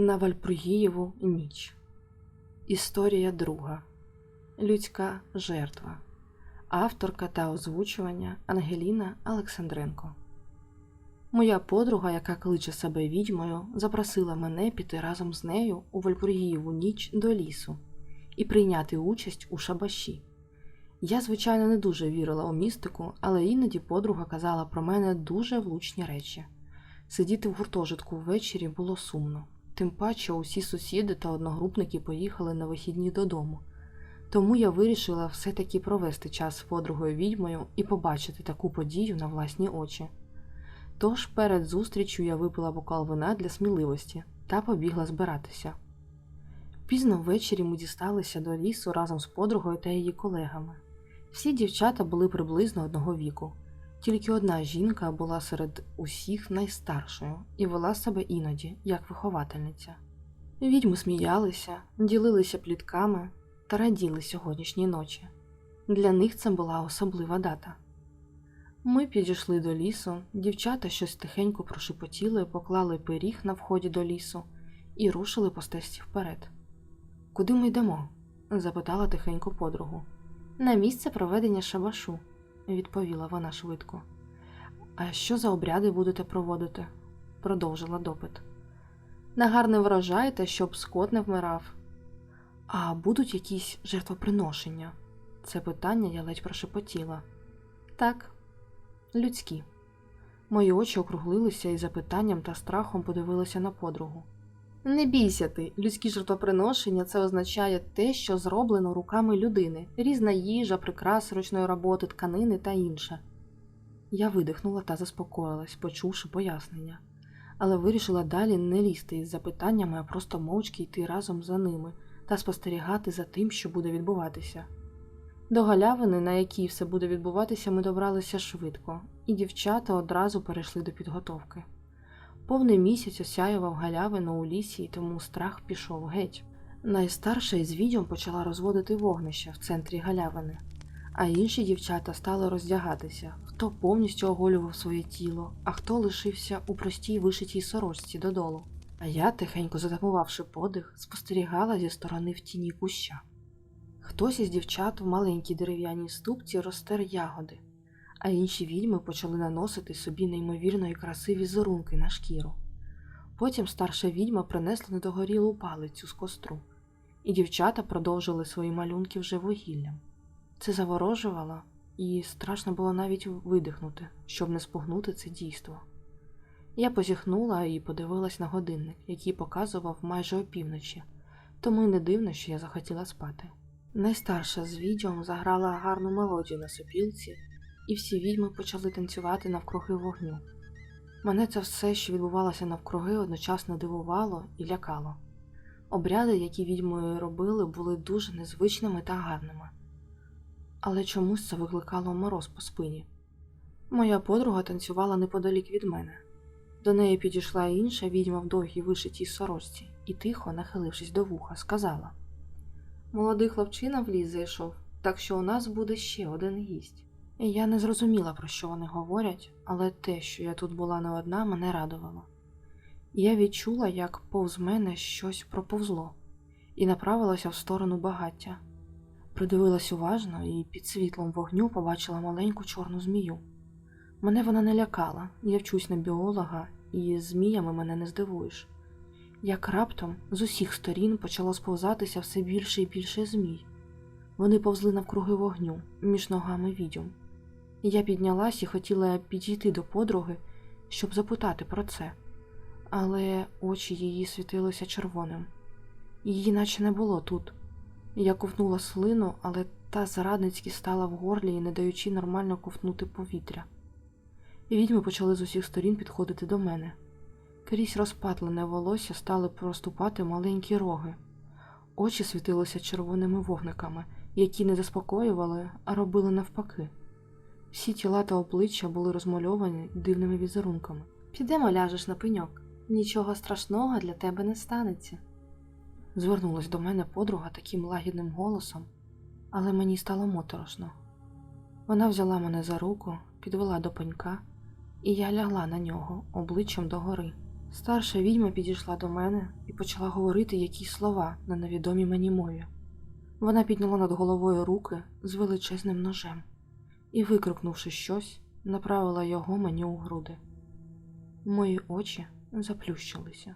На Вальпругієву ніч. Історія друга. Людська жертва. Авторка та озвучування Ангеліна Олександренко. Моя подруга, яка кличе себе відьмою, запросила мене піти разом з нею у Вальпургієву ніч до лісу і прийняти участь у шабаші. Я, звичайно, не дуже вірила у містику, але іноді подруга казала про мене дуже влучні речі. Сидіти в гуртожитку ввечері було сумно. Тим паче усі сусіди та одногрупники поїхали на вихідні додому. Тому я вирішила все-таки провести час з подругою відьмою і побачити таку подію на власні очі. Тож перед зустрічю я випила бокал вина для сміливості та побігла збиратися. Пізно ввечері ми дісталися до лісу разом з подругою та її колегами. Всі дівчата були приблизно одного віку, тільки одна жінка була серед усіх найстаршою і вела себе іноді як виховательниця. Відьми сміялися, ділилися плітками та раділи сьогоднішній ночі. Для них це була особлива дата. Ми підійшли до лісу, дівчата щось тихенько прошепотіли, поклали пиріг на вході до лісу і рушили по стежці вперед. Куди ми йдемо? запитала тихенько подругу. На місце проведення шабашу, відповіла вона швидко. А що за обряди будете проводити? продовжила допит. На гарний врожай та щоб скот не вмирав. А будуть якісь жертвоприношення? Це питання я ледь прошепотіла. Так, людські. Мої очі округлилися і запитанням та страхом подивилися на подругу. Не бійся ти, людські жертвоприношення це означає те, що зроблено руками людини, різна їжа, прикраси ручної роботи, тканини та інше. Я видихнула та заспокоїлась, почувши пояснення, але вирішила далі не лізти із запитаннями, а просто мовчки йти разом за ними та спостерігати за тим, що буде відбуватися. До галявини, на якій все буде відбуватися, ми добралися швидко, і дівчата одразу перейшли до підготовки. Повний місяць осяював галявину у лісі, і тому страх пішов геть. Найстарша із відьом почала розводити вогнище в центрі галявини, а інші дівчата стали роздягатися, хто повністю оголював своє тіло, а хто лишився у простій вишитій сорочці додолу. А я, тихенько затамувавши подих, спостерігала зі сторони в тіні куща. Хтось із дівчат в маленькій дерев'яній ступці розтер ягоди, а інші відьми почали наносити собі неймовірної краси візерунки на шкіру. Потім старша відьма принесла недогорілу палицю з костру, і дівчата продовжили свої малюнки вже вугіллям. Це заворожувало, і страшно було навіть видихнути, щоб не спугнути це дійство. Я позіхнула і подивилась на годинник, який показував майже опівночі, тому й не дивно, що я захотіла спати. Найстарша з відьом заграла гарну мелодію на сопілці, і всі відьми почали танцювати навкруги вогню. Мене це все, що відбувалося навкруги, одночасно дивувало і лякало. Обряди, які відьми робили, були дуже незвичними та гарними, але чомусь це викликало мороз по спині. Моя подруга танцювала неподалік від мене. До неї підійшла інша відьма в довгій вишитій сорочці і, тихо, нахилившись до вуха, сказала Молодий хлопчина в ліс зайшов, так що у нас буде ще один гість. Я не зрозуміла, про що вони говорять, але те, що я тут була не одна, мене радувало. Я відчула, як повз мене щось проповзло, і направилася в сторону багаття. Придивилась уважно і під світлом вогню побачила маленьку чорну змію. Мене вона не лякала, я вчусь на біолога, і зміями мене не здивуєш. Як раптом з усіх сторін почало сповзатися все більше і більше змій. Вони повзли навкруги вогню між ногами відьом. Я піднялась і хотіла підійти до подруги, щоб запитати про це, але очі її світилися червоним. Її наче не було тут. Я ковтнула слину, але та зарадницьки стала в горлі не даючи нормально ковтнути повітря. Відьми почали з усіх сторін підходити до мене. Крізь розпатлене волосся стали проступати маленькі роги. Очі світилися червоними вогниками, які не заспокоювали, а робили навпаки. Всі тіла та обличчя були розмальовані дивними візерунками. Підемо ляжеш на пеньок, нічого страшного для тебе не станеться. Звернулась до мене подруга таким лагідним голосом, але мені стало моторошно. Вона взяла мене за руку, підвела до пенька, і я лягла на нього обличчям догори. Старша відьма підійшла до мене і почала говорити якісь слова на невідомій мені мові. Вона підняла над головою руки з величезним ножем і, викрикнувши щось, направила його мені у груди. Мої очі заплющилися.